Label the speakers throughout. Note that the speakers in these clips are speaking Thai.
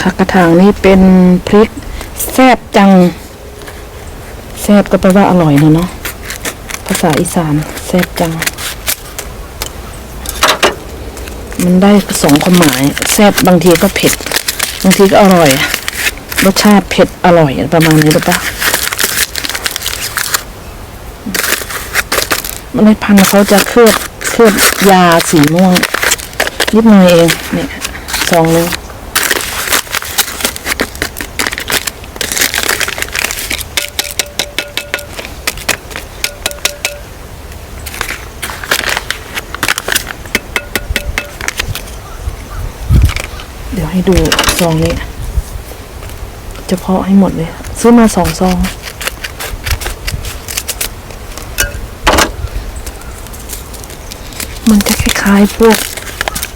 Speaker 1: ผักกระถางนี่เป็นพริกแซบจัง แซบก็แปลว่าอร่อยนะเนาะภาษาอีสานแซบจัง มันได้สองความหมาย แซบบางทีก็เผ็ด บางทีก็อร่อย รสชาติเผ็ดอร่อยประมาณนี้หรือเปล่าเมล็ดพันธุ์เขาจะเคลือบเคลือบยาสีม่วงนิดหน่อยเองเนี่ยซองหนึงเดี๋ย ให้ดูซองนี้จะเพาะให้หมดเลย ซื้อมาสองซอง มันจะคล้ายๆพวก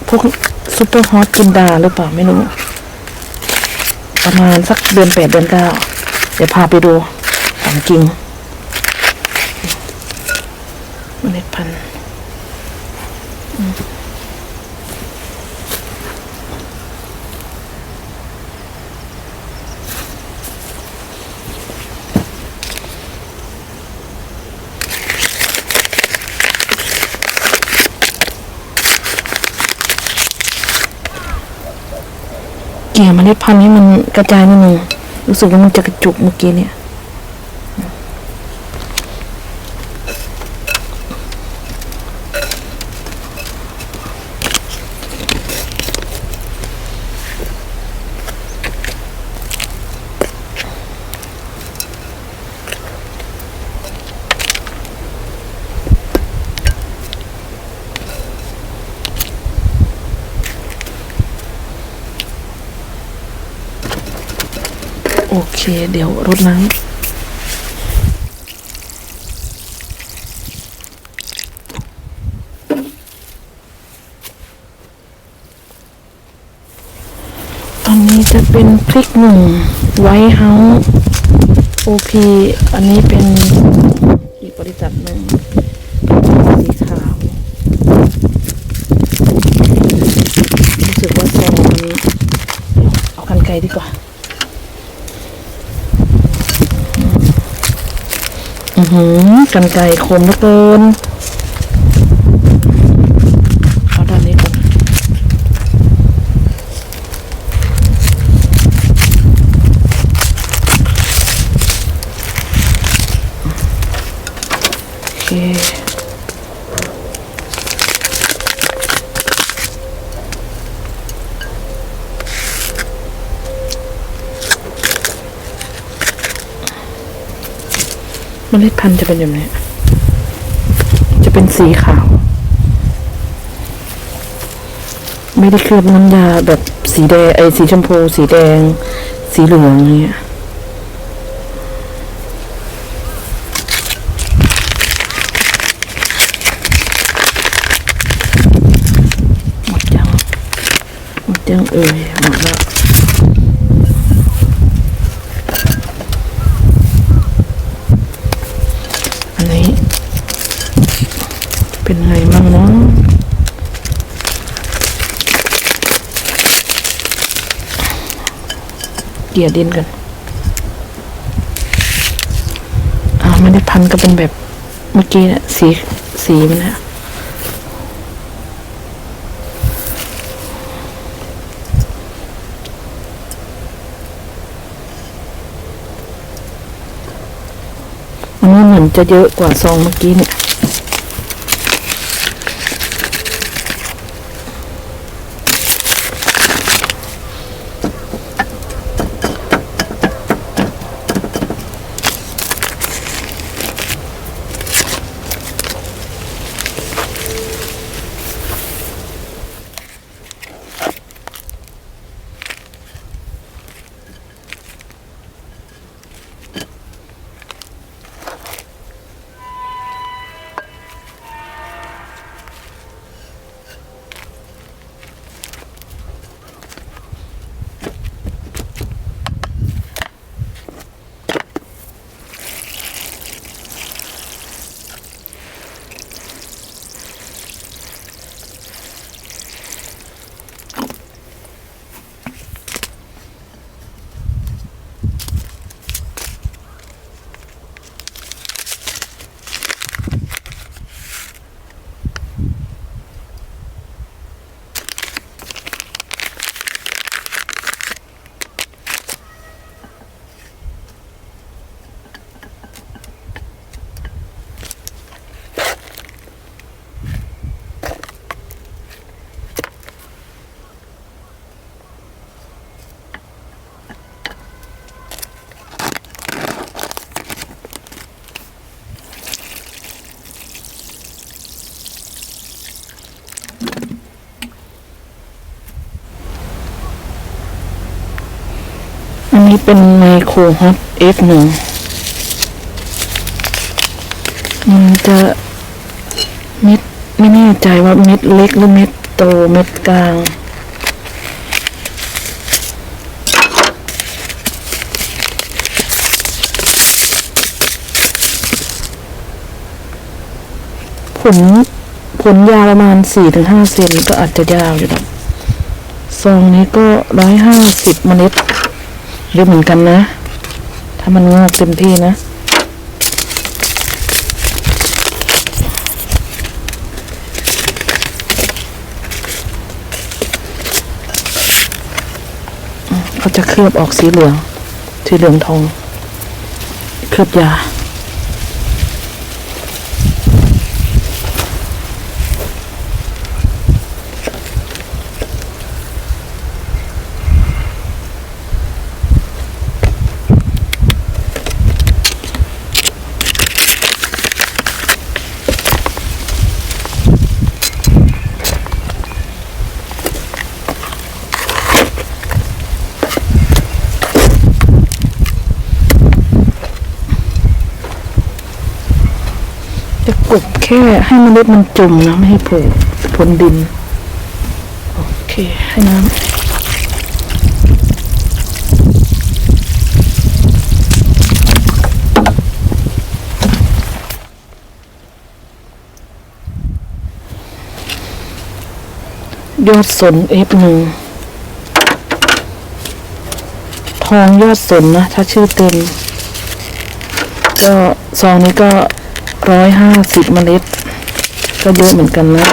Speaker 1: พวกซูเปอร์ฮอตจินดาหรือเปล่าไม่รู้ ประมาณสักเดือนแปดเดือนเก้าเดี๋ยวพาไปดูของจริงเมล็ดพันธุ์ เกี่ยเมล็ดพันธุ์ให้มันกระจายนิดนึงรู้สึกว่ามันจะกระจุกเมื่อกี้เนี่ย โอเค เดี๋ยวรดน้ำอันนี้จะเป็นพริกหนึ่งไวท์เฮาส์โอพีอันนี้เป็นอีกบริษัทหนึ่งสีขาว รู้สึกว่าซองอันนี้ เอากันไกลดีกว่า อือ หือกันไก่คมเหลือเกินเอาด้านนี้ก่อนโอเค มล็ดพันธุ์จะเป็นแบบนี้ จะเป็นสีขาว ไม่ได้เคลือบน้ำยาแบบสีแดงไอ้สีชมพู สีแดง สีเหลืองเนี่ยหมดยังหมดยังเอ่ยหมดแล้ว อันนี้ เป็นไงมั่งเนาะ เกี่ยดินกันอ่าไม่ได้พันก็เป็นแบบเมื่อกี้เนะสีสีมันนะอันนี้เหมือนจะเยอะกว่าซองเมื่อกี้เนี่ย นี้เป็นไมโครฮอต F1 มันจะเม็ดไม่แน่ใจว่าเม็ดเล็กหรือเม็ดโตเม็ดกลาง ผลผลยาวประมาณสี่ถึงห้าเซนก็อาจจะยาวอยู่หรอกซองนี้ก็ร้อยห้าสิบเมล็ด เยอะเหมือนกันนะ ถ้ามันงอกเต็มที่นะเขาจะเคลือบออกสีเหลือง สีเหลืองทอง เคลือบยา กบแค่ให้มเมล็ดมันจมนะไม่ให้โผล่พ้นดิน โอเค ให้น้ำยอดสน F หนึ่งทองยอดสนนะ ถ้าชื่อเต็มก็ซองนี้ก็ ร้อยห้าสิบเมล็ด ก็เยอะเหมือนกันนะ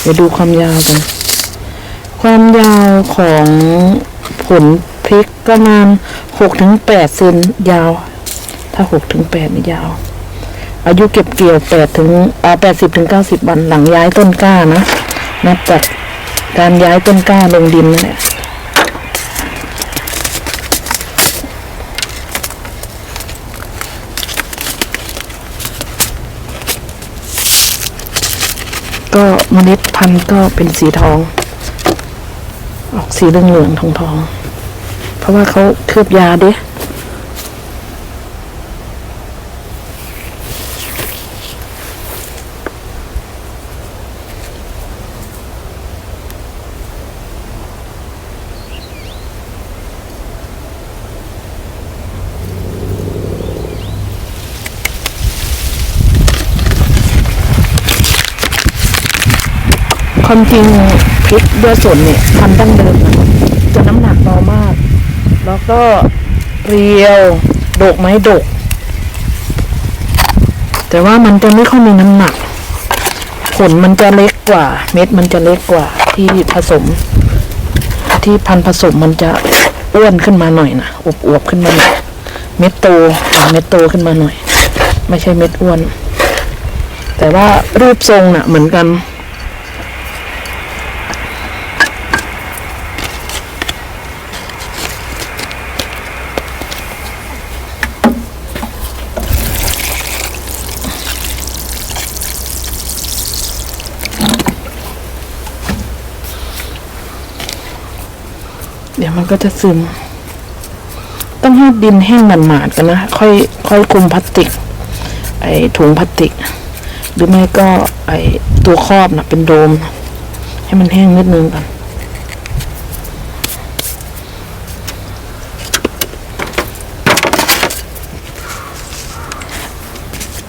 Speaker 1: เดี๋ยวดูความยาวกัน ความยาวของผลพริกก็ประมาณหกถึงแปดเซนยาว ถ้าหกถึงแปดนี่ยาว อายุเก็บเกี่ยวแปดถึงอ่าแปดสิบถึงเก้าสิบวันหลังย้ายต้นกล้านะ นับจากการย้ายต้นกล้าลงดินนั่นแหละ ก็เมล็ดพันธุ์ก็เป็นสีทอง ออกสีเหลืองเหลืองทองทองๆเพราะว่าเขาเคลือบยาเด้ ความจริงพริกเดือสนเนี่ยพันดั้งเดิมนะจะน้ำหนักเบามาก แล้วก็เรียวโดกไม้โดก แต่ว่ามันจะไม่ค่อยมีน้ำหนัก ผลมันจะเล็กกว่า เม็ดมันจะเล็กกว่าที่ผสม ที่พันผสมมันจะอ้วนขึ้นมาหน่อยนะอวบๆขึ้นมาหน่อยเม็ดโตเม็ดโตขึ้นมาหน่อย ไม่ใช่เม็ดอ้วน แต่ว่ารูปทรงน่ะเหมือนกัน มันก็จะซึม ต้องให้ดินแห้งหมาดๆกันนะ ค่อย ค่อยคลุมพลาสติก ไอ้ถุงพลาสติก หรือไม่ก็ไอ้ตัวครอบนะเป็นโดม ให้มันแห้งนิดนึงก่อน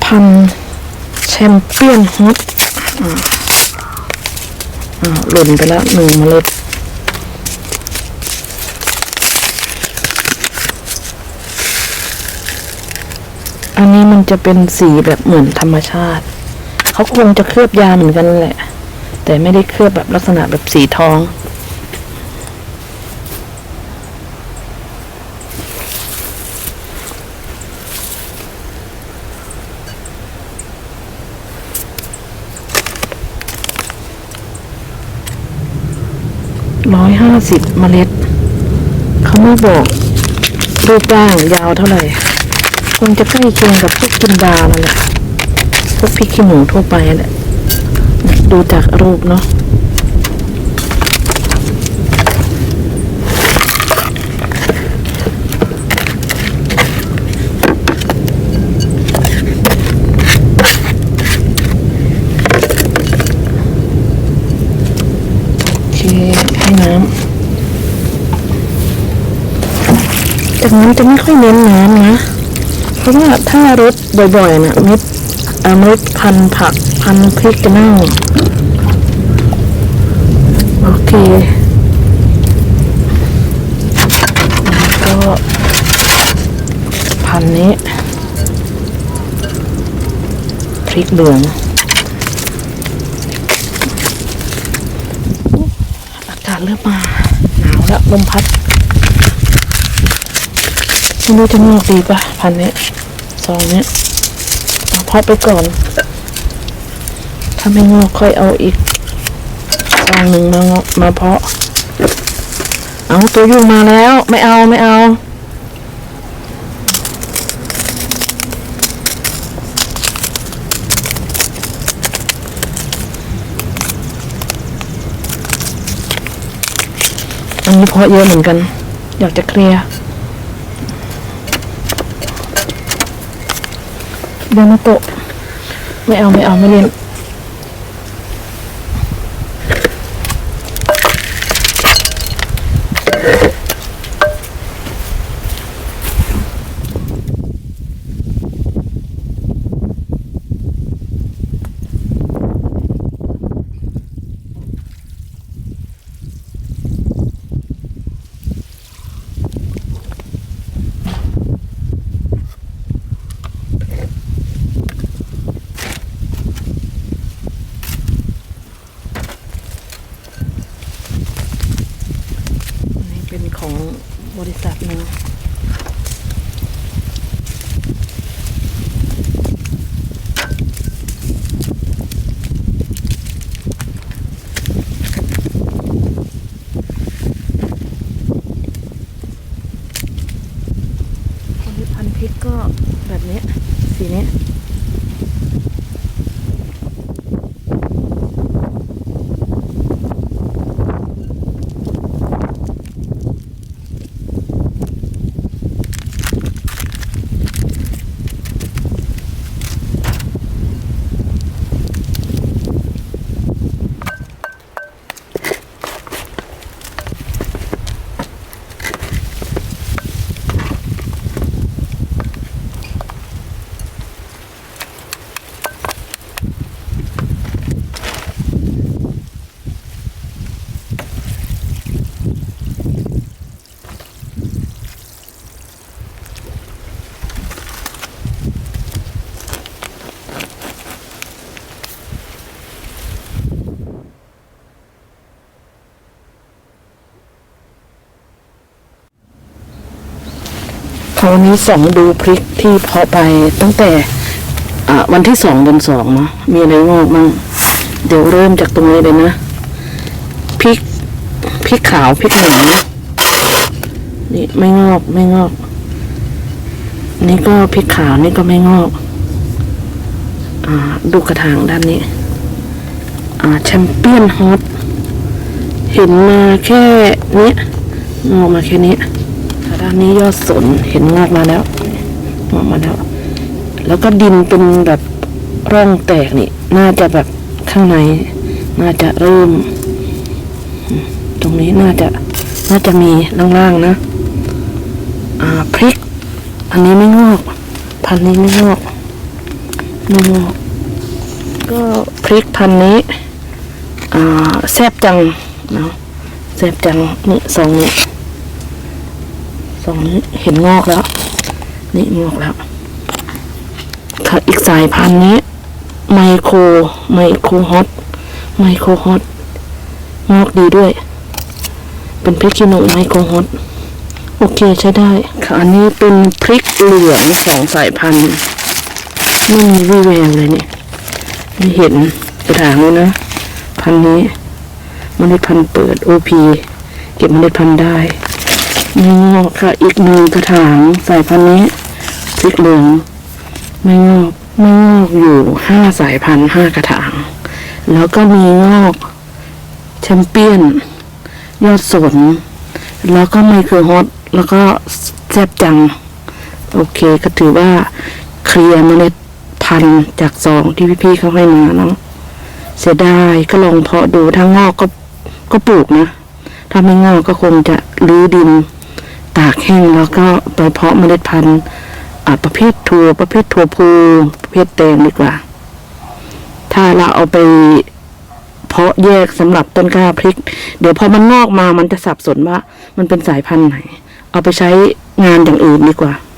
Speaker 1: พันแชมเปี้ยนฮอตอ่าอ่าหล่นไปแล้วหนึ่งเมล็ด อันนี้มันจะเป็นสีแบบเหมือนธรรมชาติ เขาคงจะเคลือบยาเหมือนกันแหละ แต่ไม่ได้เคลือบแบบลักษณะแบบสีทอง ร้อยห้าสิบเมล็ด เขาไม่บอกรูปร่างยาวเท่าไหร่ คงจะใกล้เคียงกับพวกกินดาแล้วแหละพวกพริกขี้หนูทั่วไปแหละดูจากรูปเนาะแต่มันจะไม่ค่อยเน้นน้ำนะ ราะว่าถ้ารดบ่อยๆนะเม็ดเอ่อเม็ดพันผักพันพริกจะเน่าโอเคแล้วก็พันนี้พริกเหลืองอากาศเริ่มมาหนาวแล้วลมพัด ไม่รู้จะงอกดีป่ะพันนี้ซองเนี้ยเอาเพาะไปก่อน ถ้าไม่งอกค่อยเอาอีกซองหนึ่งมางอกมาเพาะ เอาตัวยุ่งมาแล้ว ไม่เอาไม่เอาอันนี้เพาะเยอะเหมือนกัน อยากจะเคลียร์ ไมาโตะไม่เอาไม่เอาไม่เล่น ของบริษัทหนึงคนที่พันพริกก็แบบนี้ สีนี้ ครา วนี้ส่องดูพริกที่เพาะไปตั้งแต่วันที่สองเดือนสองเนาะมีอะไรงอกบ้างเดี๋ยวเริ่มจากตรงนี้เลยนะพริกพริกขาวพริกหลืองนี่ไม่งอกไม่งอก นี่ก็พริกขาวนี่ก็ไม่งอกอดูกระถางด้านนี้แชมเปี้ยนฮอตเห็นมาแค่เนี้ยงอกมาแค่นี้ ด้านนี้ยอดสนเห็นงอกมาแล้วงอกมาแล้ว แล้วก็ดินเป็นแบบร่องแตกนี่ น่าจะแบบข้างใน น่าจะเริ่ม ตรงนี้น่าจะน่าจะมีล่างๆนะ อ่าพริก อันนี้ไม่งอก พันนี้ไม่งอกไม่งอกก็พริกพันนี้ อ่าแซบจังเนาะแซบจังนี่สองนี้ส องนี้เห็นงอกแล้ว นี่งอกแล้ว ค่ะอีกสายพันธุ์นี้ ไมโครไมโครฮอตไมโครฮอตงอกดีด้วย เป็นพริกขี้หนูไมโครฮอตโอเคใช้ได้ ค่ะอันนี้เป็นพริกเหลืองสองสายพันธุ์ไม่มีวี่แววเลยเนี่ยไม่เห็นกระถางเลยนะ พันธุ์นี้เมล็ดพันธุ์เปิด OP เก็บเมล็ดพันธุ์ได้ งอกค่ะอีกหนึ่งกระถางสายพันธุ์นี้พริกเหลืองไม่งอกไม่งอกอยู่ห้าสายพันธุ์ห้ากระถาง แล้วก็มีงอกแชมเปี้ยน ยอดสน แล้วก็ไมโครฮอตแล้วก็แซบจัง โอเคก็ถือว่าเคลียร์เมล็ดพันธุ์จากซองที่พี่ๆเขาให้มาเนาะเสียดายก็ลองเพาะดูถ้างอกก็ก็ปลูกนะ ถ้าไม่งอกก็คงจะรื้อดิน ตากแห้งแล้วก็ไปเพาะเมล็ดพันธุ์ประเภทถั่วประเภทถั่วพูประเภทแตงดีกว่า ถ้าเราเอาไปเพาะแยกสำหรับต้นกล้าพริก เดี๋ยวพอมันงอกมามันจะสับสนว่า มันเป็นสายพันธุ์ไหน เอาไปใช้งานอย่างอื่นดีกว่า